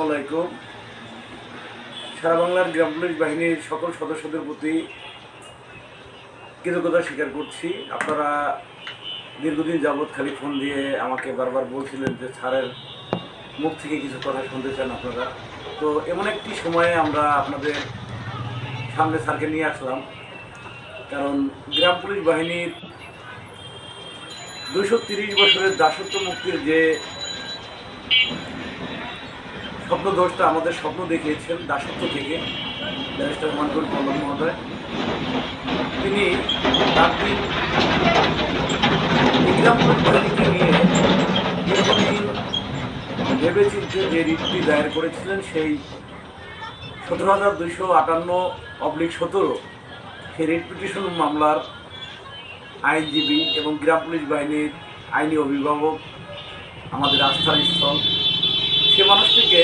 আলাইকুম। সারা বাংলার গ্রাম পুলিশ বাহিনীর সকল সদস্যদের প্রতি কৃতজ্ঞতা স্বীকার করছি। আপনারা দীর্ঘদিন যাবৎ খালি ফোন দিয়ে আমাকে বারবার বলছিলেন যে, স্যারের মুখ থেকে কিছু কথা শুনতে চান আপনারা। তো এমন একটি সময়ে আমরা আপনাদের সামনে স্যারকে নিয়ে আসলাম। কারণ গ্রাম পুলিশ বাহিনীর দুশো বছরের দাসত্ব মুক্তির যে স্বপ্নদোষটা আমাদের স্বপ্ন দেখিয়েছেন দাসত্ব থেকে, ব্যারিস্টার মনকুল পল্লব মহোদয়। তিনি তার দিন ইকরাম বাহিনীকে নিয়ে দীর্ঘদিন যে রিটটি দায়ের করেছিলেন, সেই সতেরো হাজার দুইশো আটান্ন অবলিক সতেরো সেই রিট পিটিশন মামলার আইনজীবী এবং গ্রাম পুলিশ বাহিনীর আইনি অভিভাবক, আমাদের আস্থার স্থল। সে মানুষটিকে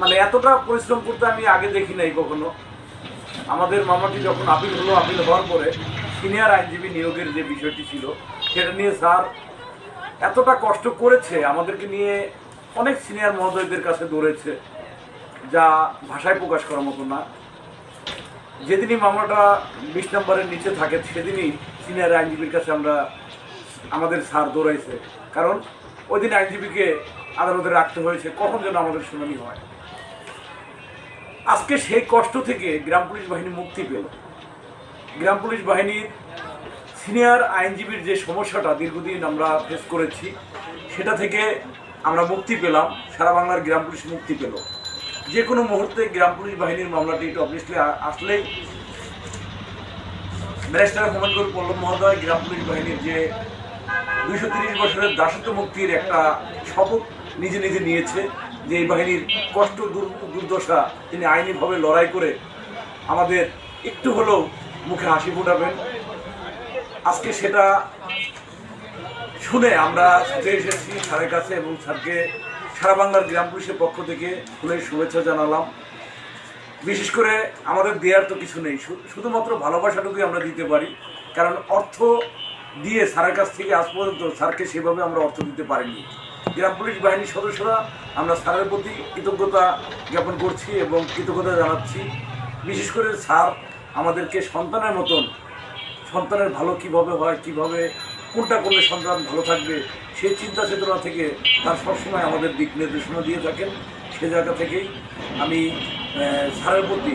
মানে এতটা পরিশ্রম করতে আমি আগে দেখি নাই কখনো। আমাদের মামাটি যখন আপিল হলো, আপিল হওয়ার পরে সিনিয়র আইনজীবী নিয়োগের যে বিষয়টি ছিল, সেটা নিয়ে স্যার এতটা কষ্ট করেছে, আমাদেরকে নিয়ে অনেক সিনিয়র মহোদয়দের কাছে দৌড়েছে, যা ভাষায় প্রকাশ করার মতো না। যেদিনই মামলাটা বিশ নম্বরের নিচে থাকে, সেদিনই সিনিয়র আইনজীবীর কাছে আমরা, আমাদের স্যার দৌড়াইছে। কারণ ওই দিন আইনজীবীকে আদালতে রাখতে হয়েছে, কখন যেন আমাদের শুনানি হয়। আজকে সেই কষ্ট থেকে গ্রাম পুলিশ বাহিনী মুক্তি পেল। গ্রাম পুলিশ বাহিনীর সিনিয়র আইনজীবীর যে সমস্যাটা দীর্ঘদিন আমরা ফেস করেছি, সেটা থেকে আমরা মুক্তি পেলাম, সারা বাংলার গ্রাম পুলিশ মুক্তি পেল। যে কোনো মুহূর্তে গ্রাম পুলিশ বাহিনীর মামলাটি একটু অবভিয়াসলি আসলেই ব্যারিস্টার হোমেনগর পল্লব মহোদয়, গ্রাম পুলিশ বাহিনীর যে দুইশো তিরিশ বছরের দাসত্ব মুক্তির একটা শপথ নিজে নিজে নিয়েছে যে এই বাহিনীর কষ্ট, দুর- দুর্দশা তিনি আইনিভাবে লড়াই করে আমাদের একটু হলেও মুখে হাসি ফোটাবেন। আজকে সেটা শুনে আমরা ছুটে এসেছি স্যারের কাছে এবং স্যারকে সারা বাংলার গ্রাম পুলিশের পক্ষ থেকে ফুলের শুভেচ্ছা জানালাম। বিশেষ করে আমাদের দেওয়ার তো কিছু নেই শুধুমাত্র ভালোবাসাটুকুই আমরা দিতে পারি, কারণ অর্থ দিয়ে স্যারের কাছ থেকে আজ পর্যন্ত স্যারকে সেভাবে আমরা অর্থ দিতে পারিনি। গ্রাম পুলিশ বাহিনীর সদস্যরা, আমরা স্যারের প্রতি কৃতজ্ঞতা জ্ঞাপন করছি এবং কৃতজ্ঞতা জানাচ্ছি। বিশেষ করে স্যার আমাদেরকে সন্তানের মতন, সন্তানের ভালো কীভাবে হয়, কীভাবে, কোনটা করলে সন্তান ভালো থাকবে, সেই চিন্তা চেতনা থেকে তার সবসময় আমাদের দিক নির্দেশনা দিয়ে থাকেন। সে জায়গা থেকেই আমি স্যারের প্রতি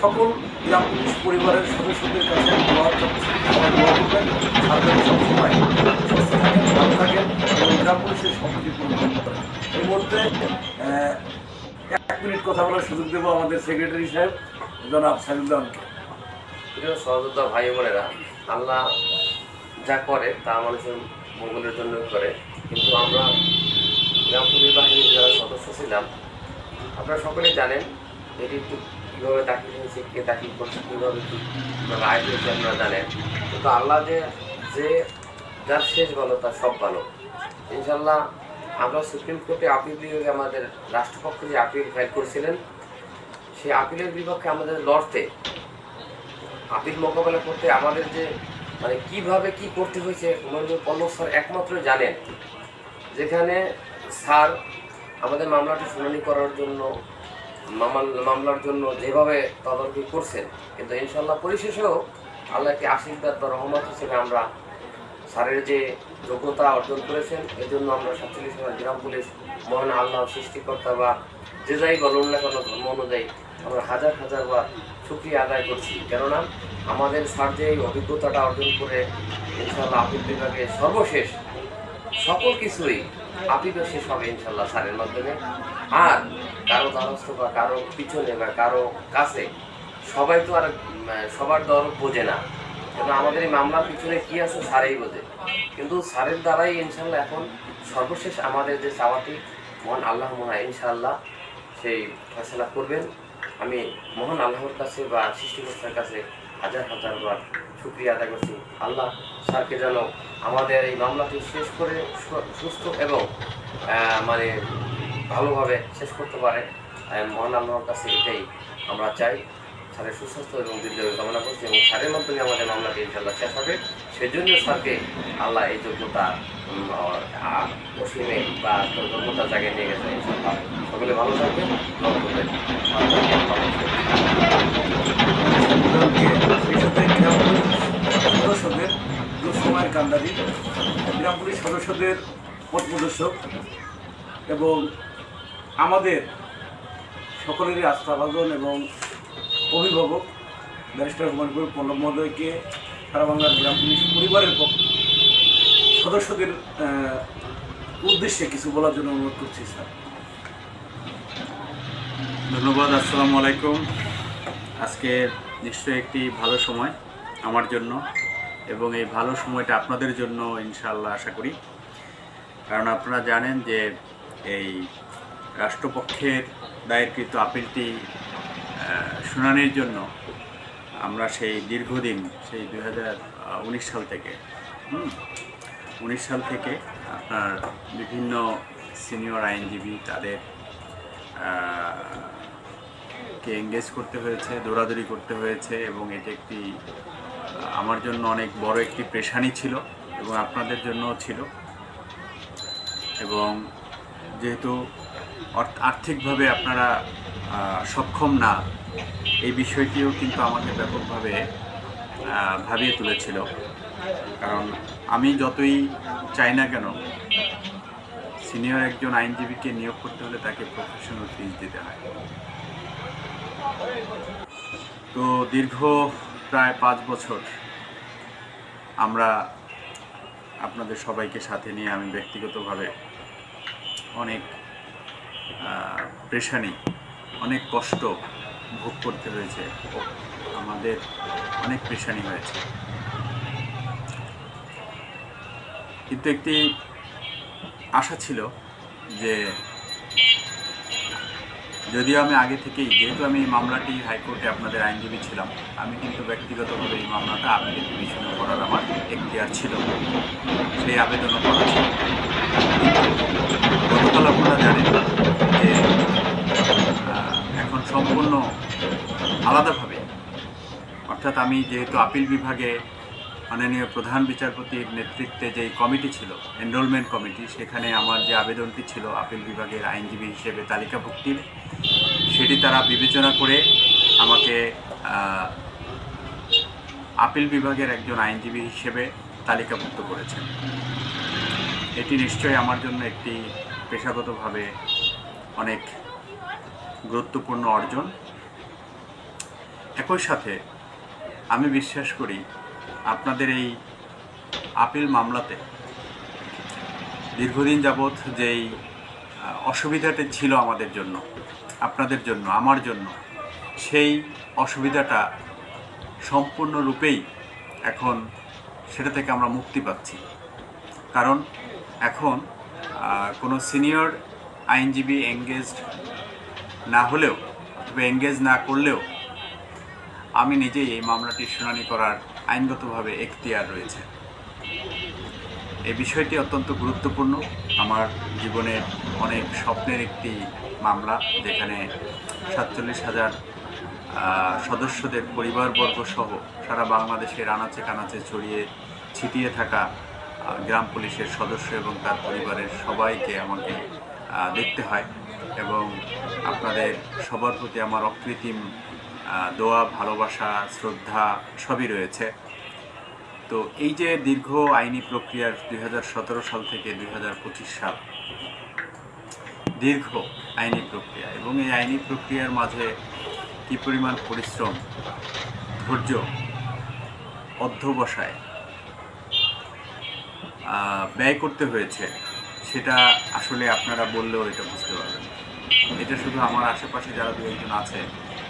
সকল গ্রাম পুলিশ পরিবারের সদস্যদের কাছে সবসময় সুস্থ থাকেন, ভালো থাকেন। গ্রাম পুলিশের পূরণ করতে পারেন এই মুহূর্তে এক মিনিট কথা বলার সুযোগ দেবো আমাদের সেক্রেটারি সাহেব, জনাব সাহিদুল্লাহকে প্রিয় সহযোদ্ধা ভাই বোনেরা, আল্লাহ যা করে তা মানুষের মঙ্গলের জন্য করে। কিন্তু আমরা গ্রাম বাহিনীর যারা সদস্য ছিলাম, আপনারা সকলেই জানেন এটি কীভাবে দাখিল হয়েছে, কে দাখিল করছে, কীভাবে রায় হয়েছে আপনারা জানেন। কিন্তু আল্লাহ যে যে যার শেষ ভালো, তার সব ভালো। ইনশাল্লাহ আমরা সুপ্রিম কোর্টে আপিল বিভাগে আমাদের রাষ্ট্রপক্ষ যে আপিল ফাইল করেছিলেন, সেই আপিলের বিপক্ষে আমাদের লড়তে আপিল মোকাবেলা করতে আমাদের যে মানে কীভাবে কি করতে হয়েছে হুমায়ুন পল্লব স্যার একমাত্র জানেন। যেখানে স্যার আমাদের মামলাটি শুনানি করার জন্য মামলার জন্য যেভাবে তদারকি করছেন, কিন্তু ইনশাল্লাহ পরিশেষেও আল্লাহ একটি আশীর্বাদ বা রহমত হিসেবে আমরা স্যারের যে যোগ্যতা অর্জন করেছেন। এই জন্য আমরা সাতচল্লিশ হাজার গ্রাম পুলিশ মহান আল্লাহ সৃষ্টিকর্তা বা যে যাই বলুন না কোনো, ধর্ম অনুযায়ী আমরা হাজার হাজার বার সুক্রিয়া আদায় করছি। কেননা আমাদের স্যার যে এই অভিজ্ঞতাটা অর্জন করে ইনশাল্লাহ আপিল বিভাগে সর্বশেষ সকল কিছুই আপিল শেষ হবে ইনশাল্লাহ স্যারের মাধ্যমে। আর কারও দ্বারস্থ বা কারও পিছনে বা কারও কাছে সবাই তো আর সবার দর বোঝে না। কেন আমাদের এই মামলার পিছনে কী আছে স্যারেই বোঝে। কিন্তু স্যারের দ্বারাই ইনশাল্লাহ এখন সর্বশেষ আমাদের যে চাওয়াটি, মহান আল্লাহ, মহা ইনশাল্লাহ সেই ফয়সলা করবেন। আমি মহান আল্লাহর কাছে বা সৃষ্টিকর্তার কাছে হাজার হাজার বার শুক্রিয়া আদায় করছি। আল্লাহ স্যারকে যেন আমাদের এই মামলাটি শেষ করে সুস্থ এবং মানে ভালোভাবে শেষ করতে পারে। মহান আল্লাহর কাছে এটাই আমরা চাই। স্যারের সুস্বাস্থ্য এবং দীর্ঘ কামনা করছি এবং স্যারের মাধ্যমে আমাদের মামলাটি ইনশাল্লাহ শেষ হবে। সেজন্য স্যারকে আল্লাহ এই যোগ্যতা অসীমে বা যোগ্যতা জায়গায় নিয়ে ইনশাআল্লাহ। সকলে ভালো থাকবেন সদস্যদের দুঃসময়ের কান্ডারি গ্রাম সদস্যদের পথ প্রদর্শক এবং আমাদের সকলেরই আস্থাভাজন এবং অভিভাবক ব্যারিস্টার হুমায়ুন পল্লব মহোদয়কে সারা বাংলার গ্রাম পুলিশ পরিবারের পক্ষ সদস্যদের উদ্দেশ্যে কিছু বলার জন্য অনুরোধ করছি, স্যার। ধন্যবাদ, আসসালামু আলাইকুম। আজকে নিশ্চয়ই একটি ভালো সময় আমার জন্য এবং এই ভালো সময়টা আপনাদের জন্য ইনশাল্লাহ আশা করি। কারণ আপনারা জানেন যে এই রাষ্ট্রপক্ষের দায়েরকৃত আপিলটি শুনানির জন্য আমরা সেই দীর্ঘদিন, সেই দুই উনিশ সাল থেকে উনিশ সাল থেকে আপনার বিভিন্ন সিনিয়র আইনজীবী তাদের কে এঙ্গেজ করতে হয়েছে, দৌড়াদৌড়ি করতে হয়েছে এবং এটি একটি আমার জন্য অনেক বড় একটি পেশানি ছিল এবং আপনাদের জন্যও ছিল। এবং যেহেতু আর্থিকভাবে আপনারা সক্ষম না এই বিষয়টিও কিন্তু আমাকে ব্যাপকভাবে ভাবিয়ে তুলেছিল। কারণ আমি যতই চাই না কেন, সিনিয়র একজন আইনজীবীকে নিয়োগ করতে হলে তাকে প্রফেশনাল ফিজ দিতে হয়। তো দীর্ঘ প্রায় পাঁচ বছর আমরা আপনাদের সবাইকে সাথে নিয়ে আমি ব্যক্তিগতভাবে অনেক পেশানি অনেক কষ্ট ভোগ করতে হয়েছে আমাদের অনেক পেশানি হয়েছে। কিন্তু একটি আশা ছিল যে যদিও আমি আগে থেকেই, যেহেতু আমি এই মামলাটি হাইকোর্টে আপনাদের আইনজীবী ছিলাম, আমি কিন্তু ব্যক্তিগতভাবে এই মামলাটা আপিলের ডিভিশনে করার আমার এখতিয়ার ছিল। সেই আবেদনও করা ছিল। গতকাল আপনারা জানেন যে সম্পূর্ণ আলাদাভাবে। অর্থাৎ আমি যেহেতু আপিল বিভাগে মাননীয় প্রধান বিচারপতির নেতৃত্বে যে কমিটি ছিল এনরোলমেন্ট কমিটি, সেখানে আমার যে আবেদনটি ছিল আপিল বিভাগের আইনজীবী হিসেবে তালিকাভুক্তির সেটি তারা বিবেচনা করে আমাকে আপিল বিভাগের একজন আইনজীবী হিসেবে তালিকাভুক্ত করেছেন। এটি নিশ্চয়ই আমার জন্য একটি পেশাগতভাবে অনেক গুরুত্বপূর্ণ অর্জন। একই সাথে আমি বিশ্বাস করি আপনাদের এই আপিল মামলাতে দীর্ঘদিন যাবৎ যেই অসুবিধাটি ছিল আমাদের জন্য, আপনাদের জন্য, আমার জন্য, সেই অসুবিধাটা সম্পূর্ণরূপেই এখন সেটা থেকে আমরা মুক্তি পাচ্ছি। কারণ এখন কোনো সিনিয়র আইনজীবী এঙ্গেজড না হলেও, অথবা এঙ্গেজ না করলেও, আমি নিজেই এই মামলাটির শুনানি করার আইনগতভাবে এখতিয়ার রয়েছে। এই বিষয়টি অত্যন্ত গুরুত্বপূর্ণ। আমার জীবনের অনেক স্বপ্নের একটি মামলা, যেখানে সাতচল্লিশ হাজার সদস্যদের পরিবারবর্গ সহ সারা বাংলাদেশের আনাচে কানাচে ছড়িয়ে ছিটিয়ে থাকা গ্রাম পুলিশের সদস্য এবং তার পরিবারের সবাইকে আমাকে দেখতে হয় এবং আপনাদের সবার প্রতি আমার অকৃত্রিম দোয়া, ভালোবাসা, শ্রদ্ধা সবই রয়েছে তো এই যে দীর্ঘ আইনি প্রক্রিয়ার দুই হাজার সতেরো সাল থেকে দুই হাজার পঁচিশ সাল, দীর্ঘ আইনি প্রক্রিয়া এবং এই আইনি প্রক্রিয়ার মাঝে কী পরিমাণ পরিশ্রম, ধৈর্য, অধ্যবসায় ব্যয় করতে হয়েছে, সেটা আসলে আপনারা বললেও এটা বুঝতে পারবেন। এটা শুধু আমার আশেপাশে যারা দু একজন আছে,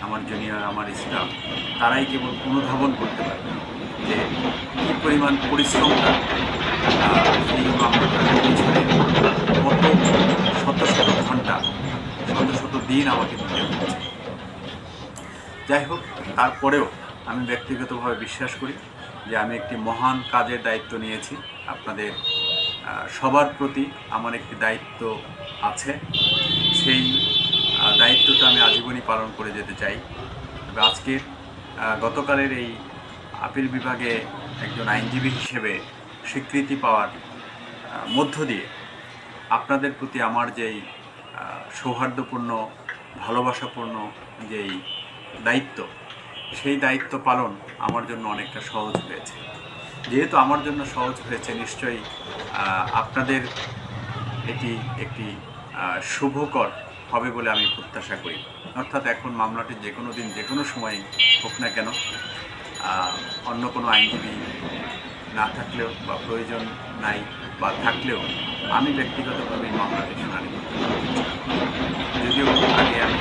আমার জুনিয়র আমার স্টাফ তারাই কেবল অনুধাবন করতে পারবে যে কী পরিমাণ পরিশ্রমটা এই মামলাটার পিছনে কত শত শত ঘণ্টা, শত শত দিন আমাকে দিতে হয়েছে যাই হোক, তারপরেও আমি ব্যক্তিগতভাবে বিশ্বাস করি যে আমি একটি মহান কাজের দায়িত্ব নিয়েছি। আপনাদের সবার প্রতি আমার একটি দায়িত্ব আছে। সেই আজীবনই পালন করে যেতে চাই। তবে আজকের গতকালের এই আপিল বিভাগে একজন আইনজীবী হিসেবে স্বীকৃতি পাওয়ার মধ্য দিয়ে আপনাদের প্রতি আমার যেই সৌহার্দ্যপূর্ণ, ভালোবাসাপূর্ণ যেই দায়িত্ব, সেই দায়িত্ব পালন আমার জন্য অনেকটা সহজ হয়েছে। যেহেতু আমার জন্য সহজ হয়েছে, নিশ্চয়ই আপনাদের এটি একটি শুভকর হবে বলে আমি প্রত্যাশা করি। অর্থাৎ এখন মামলাটি যে কোনো দিন, যে কোনো সময় হোক না কেন অন্য কোনো আইনজীবী না থাকলেও বা প্রয়োজন নাই বা থাকলেও আমি ব্যক্তিগতভাবে মামলাটি শুনানি যদিও আগে আমি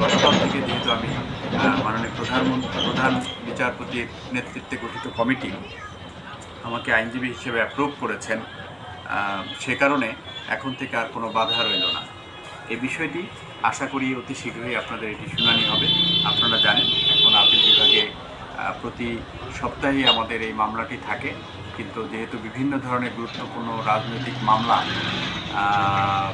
গতকাল থেকে যেহেতু আমি মাননীয় প্রধানমন্ত্রী প্রধান বিচারপতির নেতৃত্বে গঠিত কমিটি, আমাকে আইনজীবী হিসেবে অ্যাপ্রুভ করেছেন। সে কারণে এখন থেকে আর কোনো বাধা রইল না। এই বিষয়টি আশা করি অতি শীঘ্রই আপনাদের এটি শুনানি হবে। আপনারা জানেন, এখন আপিল বিভাগে প্রতি সপ্তাহে আমাদের এই মামলাটি থাকে। কিন্তু যেহেতু বিভিন্ন ধরনের গুরুত্বপূর্ণ রাজনৈতিক মামলা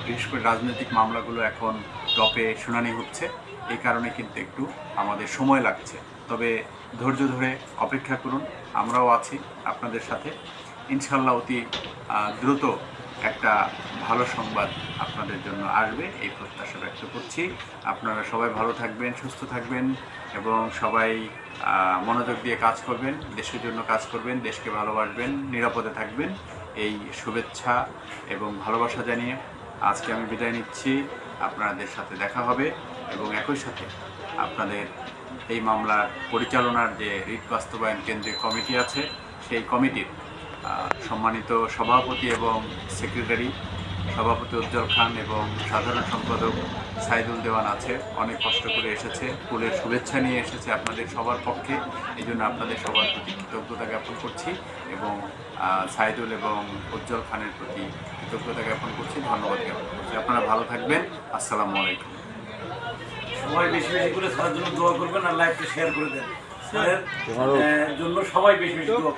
বিশেষ করে রাজনৈতিক মামলাগুলো এখন টপে শুনানি হচ্ছে এই কারণে কিন্তু একটু আমাদের সময় লাগছে। তবে ধৈর্য ধরে অপেক্ষা করুন, আমরাও আছি আপনাদের সাথে। ইনশাল্লাহ অতি দ্রুত একটা ভালো সংবাদ আপনাদের জন্য আসবে। এই প্রত্যাশা ব্যক্ত করছি। আপনারা সবাই ভালো থাকবেন, সুস্থ থাকবেন এবং সবাই মনোযোগ দিয়ে কাজ করবেন, দেশের জন্য কাজ করবেন, দেশকে ভালোবাসবেন, নিরাপদে থাকবেন। এই শুভেচ্ছা এবং ভালোবাসা জানিয়ে আজকে আমি বিদায় নিচ্ছি। আপনাদের সাথে দেখা হবে এবং একই সাথে আপনাদের এই মামলার পরিচালনার যে রিট বাস্তবায়ন কেন্দ্রীয় কমিটি আছে, সেই কমিটির সম্মানিত সভাপতি এবং সেক্রেটারি সভাপতি উজ্জ্বল খান এবং সাধারণ সম্পাদক সাইদুল দেওয়ান আছে। অনেক কষ্ট করে এসেছে ফুলের শুভেচ্ছা নিয়ে এসেছে আপনাদের সবার পক্ষে। এই জন্য আপনাদের সবার প্রতি কৃতজ্ঞতা জ্ঞাপন করছি এবং সাইদুল এবং উজ্জ্বল খানের প্রতি কৃতজ্ঞতা জ্ঞাপন করছি ধন্যবাদ জ্ঞাপন করছি। আপনারা ভালো থাকবেন আসসালামু আলাইকুম। সবাই বেশি বেশি করে স্যারের জন্য দোয়া করবেন আর লাইভটা শেয়ার করে দেন। স্যারের জন্য সবাই বেশি বেশি দোয়া।